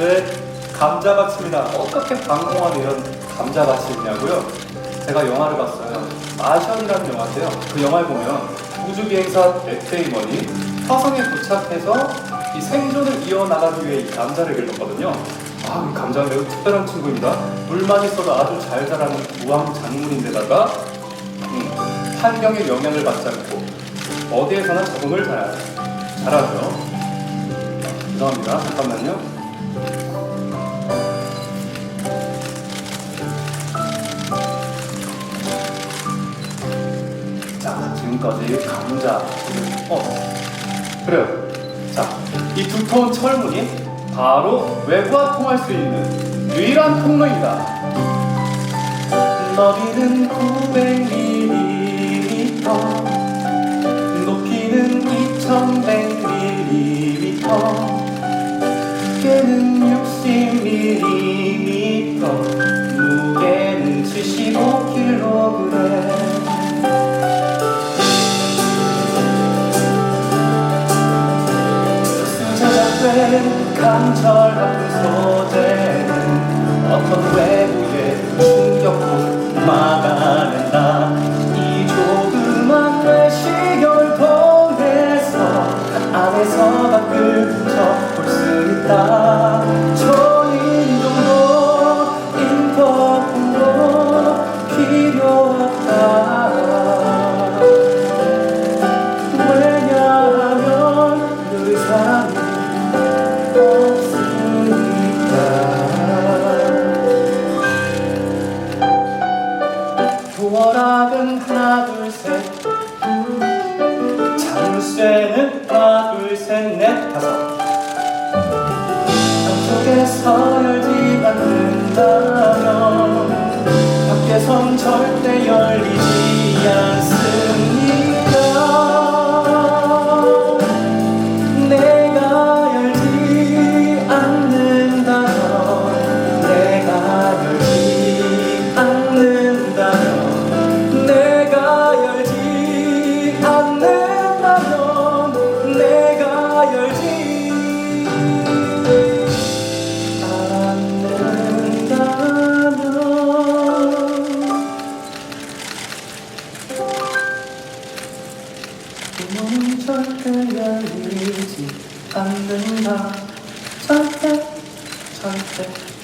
네, 감자밭입니다. 어떻게 방공한 이런 감자밭이 있냐고요? 제가 영화를 봤어요. 마션이라는 영화인데요. 그 영화를 보면 우주비행사 맷데이먼이 화성에 도착해서 이 생존을 이어나가기 위해 이 감자를 길렀거든요. 아, 이 감자는 매우 특별한 친구입니다. 물만 있어도 아주 잘 자라는 우왕 작물인데다가 음, 환경의 영향을 받지 않고 어디에서나 적응을 잘, 잘하죠. 죄송합니다. 잠깐만요. 자, 지금까지 감자. 어, 그래요. 자, 이 두터운 철문이 바로 외부와 통할 수 있는 유일한 통로입니다. 너비는 900mm, 높이는 2100mm, 두께는 60mm, 무게는 75kg. 수저작된 강철 소재는 어떤 외부의 충격도 막아낸다 이 조그만 외시경을 통해서 안에서 밖을 쳐볼 수 있다 도어락은 하나 둘셋. 자물쇠는 하나 둘셋넷 다섯. 한쪽에 서 열지 문은 절대 열리지 않는다. 절대 절대